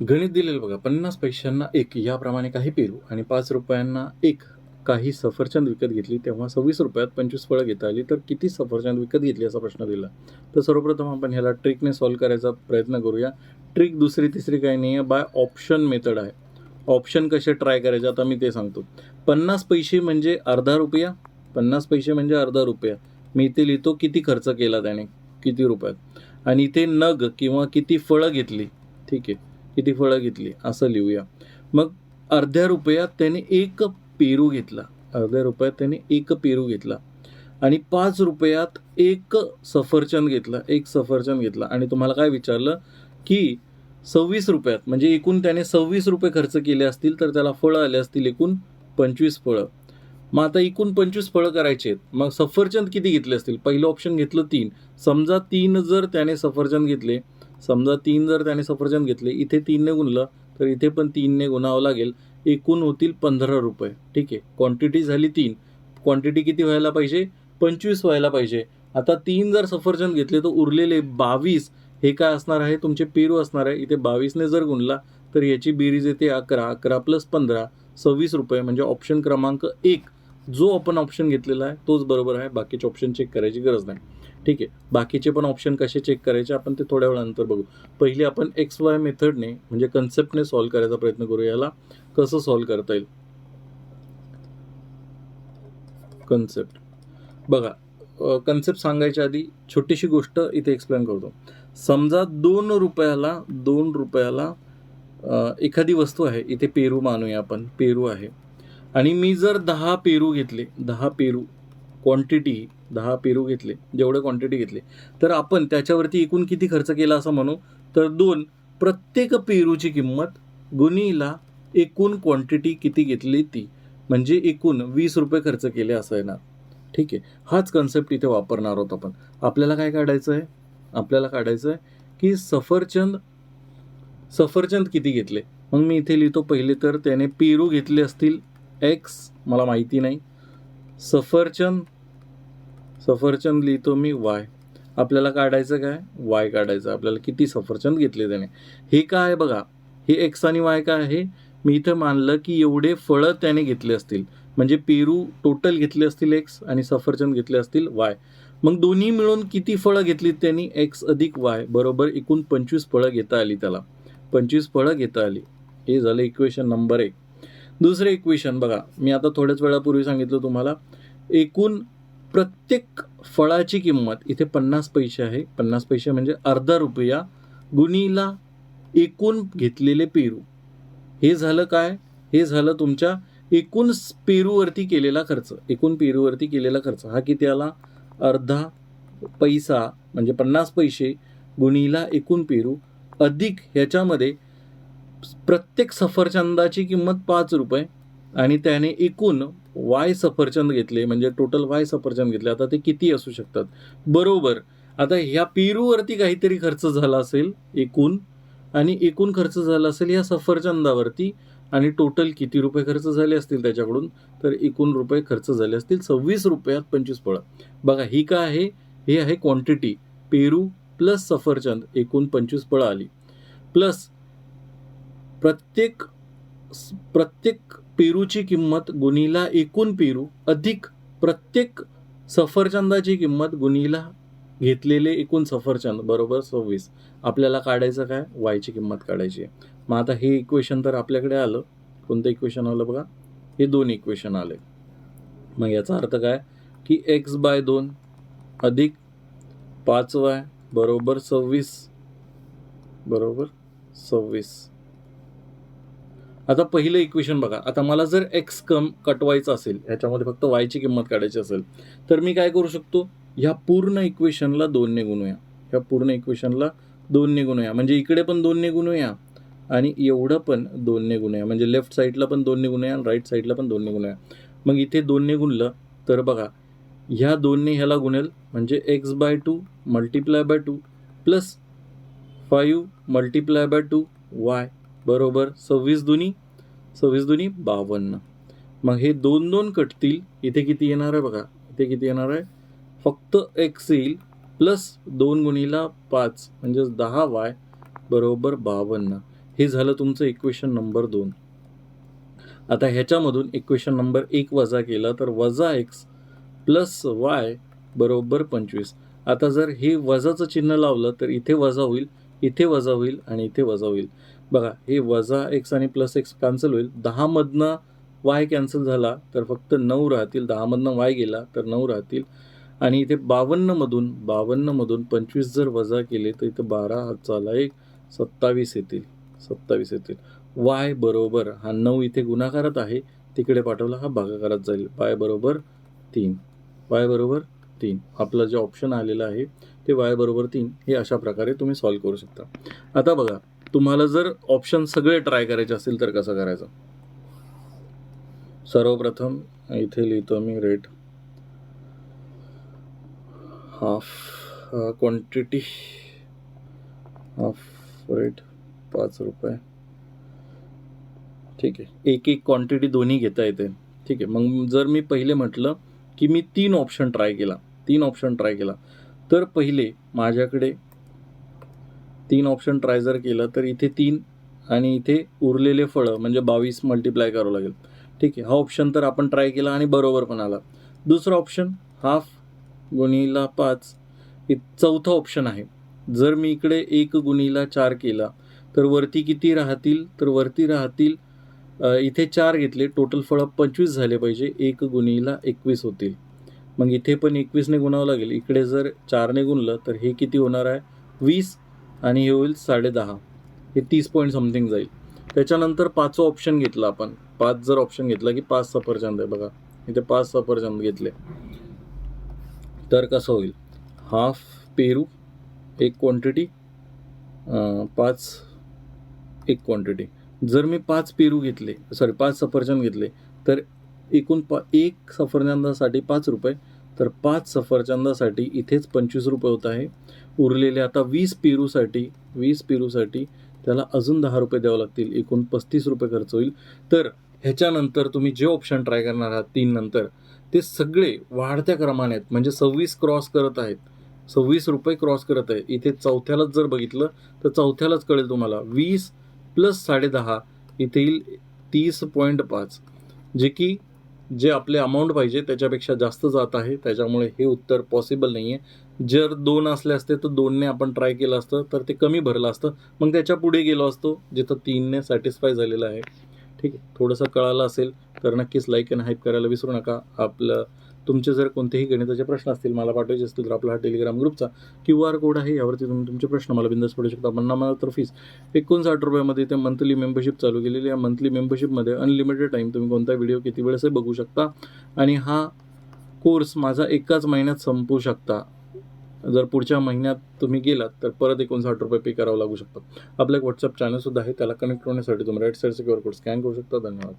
गणित दिलेलं बघा पन्नास पैशांना एक याप्रमाणे काही पेरू आणि पाच रुपयांना एक. काही सफरचंद विकत घेतली तेव्हा सव्वीस रुपयात पंचवीस फळं घेता आली तर किती सफरचंद विकत घेतली असा प्रश्न दिला. तर सर्वप्रथम आपण ह्याला ट्रिकने सॉल्व्ह करायचा प्रयत्न करूया. ट्रिक दुसरी तिसरी काही नाही आहे बाय ऑप्शन मेथड आहे. ऑप्शन कसे ट्राय करायचे आता मी ते सांगतो. पन्नास पैसे म्हणजे अर्धा रुपया पन्नास पैसे म्हणजे अर्धा रुपया. मी इथे लिहितो किती खर्च केला त्याने किती रुपयात. आणि इथे नग किंवा किती फळं घेतली ठीक आहे. किती फळं घेतली असं लिहूया. मग अर्ध्या रुपयात त्याने एक पेरू घेतला. अर्ध्या रुपयात त्याने एक पेरू घेतला. आणि पाच रुपयात एक सफरचंद घेतला. एक सफरचंद घेतला. आणि तुम्हाला काय विचारलं? की सव्वीस रुपयात म्हणजे एकूण त्याने सव्वीस रुपये खर्च केले असतील तर त्याला फळं आले असतील एकूण पंचवीस फळं. मग आता एकूण पंचवीस फळं करायचे आहेत. मग सफरचंद किती घेतले असतील? पहिलं ऑप्शन घेतलं तीन. समजा तीन जर त्याने सफरचंद घेतले समजा तीन जर त्याने सफरचंद घेतले इथे तीनने गुणलं तर इथे पण तीनने गुणावं लागेल. एकूण होतील पंधरा रुपये. ठीक आहे. क्वांटिटी झाली तीन. क्वांटिटी किती व्हायला पाहिजे? पंचवीस व्हायला पाहिजे. आता तीन जर सफरचंद घेतले तर उरलेले बावीस हे काय असणार आहे? तुमचे पेरू असणार आहे. इथे बावीसने जर गुणला तर याची बेरीज येते अकरा. अकरा प्लस पंधरा सव्वीस रुपये. म्हणजे ऑप्शन क्रमांक एक. जो आपण ऑप्शन घेतलेला आहे तोच बरोबर आहे. बाकीचे ऑप्शन चेक करायची गरज नाही. ठीक आहे. बाकीचे पण ऑप्शन कसे चेक करायचे आपण ते थोड्या वेळानंतर बघू. पहिले आपण एक्स वाय मेथडने म्हणजे कन्सेप्टने सॉल्व्ह करायचा प्रयत्न करू याला कसं सॉल्व्ह करता येईल? कन्सेप्ट बघा कन्सेप्ट सांगायच्या आधी छोटीशी गोष्ट इथे एक्सप्लेन करतो. समजा दोन रुपयाला दोन रुपयाला एखादी वस्तू आहे. इथे पेरू मानूया आपण. पेरू आहे. आणि मी जर दहा पेरू घेतले दहा पेरू क्वांटिटी दहा पेरू घेतले जेवढे क्वांटिटी घेतले तर आपण त्याच्यावरती एकूण किती खर्च केला असं म्हणू? तर दोन प्रत्येक पेरूची किंमत गुणीला एकूण क्वांटिटी किती घेतली ती म्हणजे एकूण वीस रुपये खर्च केले असं येणार. ठीक आहे? हाच कन्सेप्ट इथे वापरणार आहोत आपण. आपल्याला काय काढायचं आहे? आपल्याला काढायचं आहे की सफरचंद सफरचंद किती घेतले? मग मी इथे लिहितो पहिले तर त्याने पेरू घेतले असतील एक्स मला माहिती नाही. सफरचंद सफरचंद लिहितो मी वाय. आपल्याला काढायचं काय? वाय काढायचं. आपल्याला किती सफरचंद घेतले त्याने. हे काय आहे बघा? हे एक्स आणि वाय काय आहे? मी इथं मानलं की एवढे फळं त्याने घेतले असतील. म्हणजे पेरू टोटल घेतले असतील एक्स आणि सफरचंद घेतले असतील वाय मग दोन्ही मिळून किती फळं घेतलीत त्यांनी? एक्स अधिक वाय बरोबर एकूण पंचवीस फळं घेता आली त्याला. पंचवीस फळं घेता आली. हे झालं इक्वेशन नंबर एक. दुसरं इक्वेशन बघा. मी आता थोड्याच वेळापूर्वी सांगितलं तुम्हाला. एकूण प्रत्येक फळाची किंमत इथे पन्नास पैसे आहे. पन्नास पैसे म्हणजे अर्धा रुपया गुणीला एकूण घेतलेले पेरू. हे झालं काय? हे झालं तुमच्या एकूण पेरूवरती केलेला खर्च. एकूण पेरूवरती केलेला खर्च. हा किती आला? अर्धा पैसा म्हणजे पन्नास पैसे गुणीला एकूण पेरू. अधिक ह्याच्यामध्ये प्रत्येक सफरचंदाची किंमत पाच रुपये. आणि त्याने एकूण वाय सफरचंद घेतले म्हणजे टोटल वाय सफरचंद घेतले. आता ते किती असू शकतात? बरोबर. आता ह्या पेरूवरती काहीतरी खर्च झाला असेल एकूण. आणि एकूण खर्च झाला असेल या सफरचंदावरती. आणि टोटल किती रुपये खर्च झाले असतील त्याच्याकडून? तर एकूण रुपये खर्च झाले असतील सव्वीस रुपयात पंचवीस फळं. बघा ही काय आहे? हे आहे क्वांटिटी पेरू प्लस सफरचंद एकूण पंचवीस फळं आली. प्लस प्रत्येक प्रत्येक पेरूची किंमत गुणीला एकूण पेरू अधिक प्रत्येक सफरचंदाची किंमत गुणीला घेतलेले एकूण सफरचंद बरोबर? सव्वीस. आपल्याला काढायचं काय? वायची किंमत काढायची आहे. मग आता हे इक्वेशन तर आपल्याकडे आलं. कोणतं इक्वेशन आलं बघा? हे दोन इक्वेशन आले. मग याचा अर्थ काय? की एक्स बाय दोन अधिक पाच वाय बरोबर सव्वीस. बरोबर? सव्वीस. आता पहिलं इक्वेशन बघा. आता मला जर एक्स कम कटवायचं असेल ह्याच्यामध्ये फक्त वायची किंमत काढायची असेल तर मी काय करू शकतो? ह्या पूर्ण इक्वेशनला दोनने गुणूया ह्या पूर्ण इक्वेशनला दोनने गुणूया म्हणजे इकडे पण दोनने गुणूया आणि एवढं पण दोनने गुणूया म्हणजे लेफ्ट साईडला पण दोनने गुणूया आणि राईट साईडला पण दोनने गुणूया मग इथे दोनने गुणलं तर बघा ह्या दोनने ह्याला गुणेल म्हणजे x by two multiply by two plus five multiply by two y बरोबर सव्वीस दुनी सव्वीस दुनी बावन्न. मग हे दोन दोन कटतील इथे किती येणार आहे बघा इथे किती येणार आहे? फक्त एक्स येईल प्लस दोन गुणीला पाच म्हणजेच दहा वाय बरोबर बावन्न. हे झालं तुमचं इक्वेशन नंबर दोन. आता ह्याच्यामधून इक्वेशन नंबर एक वजा केला तर वजा एक्स प्लस वाय बरोबर पंचवीस. आता जर हे वजाचं चिन्ह लावलं तर इथे वजा होईल इथे वजा होईल आणि इथे वजा होईल. बघा हे वजा एक्स आणि प्लस एक्स कॅन्सल होईल. दहामधनं वाय कॅन्सल झाला तर फक्त नऊ राहतील. दहामधनं वाय गेला तर नऊ राहतील. आणि इथे बावन्नमधून बावन्नमधून पंचवीस जर वजा केले तर इथं बारा हातचाला एक सत्तावीस येतील. सत्तावीस येतील. वाय बरोबर हा नऊ इथे गुणाकारात आहे. तिकडे पाठवला हा भागाकारात जाईल. वाय बरोबर तीन. वाय बरोबर तीन. आपलं जे ऑप्शन आलेलं आहे ते वाय बरोबर तीन. हे अशा प्रकारे तुम्ही सॉल्व करू शकता. आता बघा तुम्हाला जर ऑप्शन सगळे ट्राय करायचे असतील तर कसं करायचं? सर्वप्रथम इथे लिहितो मी rate half quantity half rate पाच रुपये. ठीक आहे. एक एक क्वांटिटी दोन्ही घेता येते. ठीक आहे. मग जर मी पहिले म्हटलं की मी तीन ऑप्शन ट्राय केला तीन ऑप्शन ट्राय केला तर पहिले माझ्याकडे तीन ऑप्शन ट्राय जर केलं तर इथे तीन आणि इथे उरलेले फळं म्हणजे बावीस मल्टिप्लाय करावं लागेल. ठीक आहे हा ऑप्शन तर आपण ट्राय केला आणि बरोबर पण आला. दुसरा ऑप्शन हाफ गुणीला पाच हे चौथा ऑप्शन आहे. जर मी इकडे एक गुणीला चार केला तर वरती किती राहतील? तर वरती राहतील इथे चार घेतले टोटल फळं पंचवीस झाले पाहिजे एक गुणीला एकवीस होतील. मग इथे पण एकवीसने गुणावं लागेल. इकडे जर चारने गुणलं तर हे किती होणार आहे? वीस आणि हे होईल साडेदहा. हे तीस पॉईंट समथिंग जाईल. त्याच्यानंतर पाचवा ऑप्शन घेतला आपण. पाच जर ऑप्शन घेतला की पाच सफरचंद आहे बघा. इथे पाच सफरचंद घेतले. तर कसं होईल? हाफ पेरू एक क्वांटिटी पाच एक क्वांटिटी जर मी पाच पेरू घेतले सॉरी पाच सफरचंद घेतले तर एकूण पा एक सफरचंदासाठी पाच रुपये तर पाच सफरचंदासाठी इथेच पंचवीस रुपये होत आहे. उरलेले आता वीस पेरूसाठी वीस पेरूसाठी त्याला अजून दहा रुपये द्यावं लागतील. एकूण पस्तीस रुपये खर्च होईल. तर ह्याच्यानंतर तुम्ही जे ऑप्शन ट्राय करणार आहात तीन नंतर ते सगळे वाढत्या क्रमाने आहेत. म्हणजे सव्वीस क्रॉस करत आहेत. सव्वीस रुपये क्रॉस करत आहे इथे चौथ्यालाच जर बघितलं तर चौथ्यालाच कळेल तुम्हाला. वीस प्लस साडेदहा इथे येईल तीस पॉईंट पाच. जे की जे आपले अमाऊंट पाहिजे त्याच्यापेक्षा जास्त जात आहे त्याच्यामुळे हे उत्तर पॉसिबल नाही आहे जर दोन असले असते तर दोनने आपण ट्राय केलं असतं तर ते कमी भरलं असतं. मग त्याच्या पुढे गेलो असतो जिथं तीनने सॅटिस्फाय झालेलं आहे. ठीक आहे. थोडंसं कळालं असेल तर नक्कीच लाईक आणि हाईप करायला विसरू नका. आपलं तुमचे जर कोणतेही गणिताचे प्रश्न असतील मला पाठवायचे असतील तर आपला हा टेलिग्राम ग्रुपचा क्यू आर कोड आहे. यावरती तुम्ही तुमचे प्रश्न मला बिंदास पडू शकता पण मला तर फीस एकोणसाठ रुपयामध्ये ते मंथली मेंबरशिप चालू केलेली आहे. मंथली मेंबरशिपमध्ये अनलिमिटेड टाईम तुम्ही कोणता व्हिडिओ किती वेळेसही बघू शकता. आणि हा कोर्स माझा एकाच महिन्यात संपू शकता. जर पुढच्या महिन्यात तुम्ही गेलात तर परत एकोणसाठ रुपये पे करावं लागू शकतं. आपलं एक व्हॉट्सअप चॅनलसुद्धा आहे त्याला कनेक्ट होण्यासाठी तुम्ही राईट साईडचा क्यू आर कोड स्कॅन करू शकता. धन्यवाद.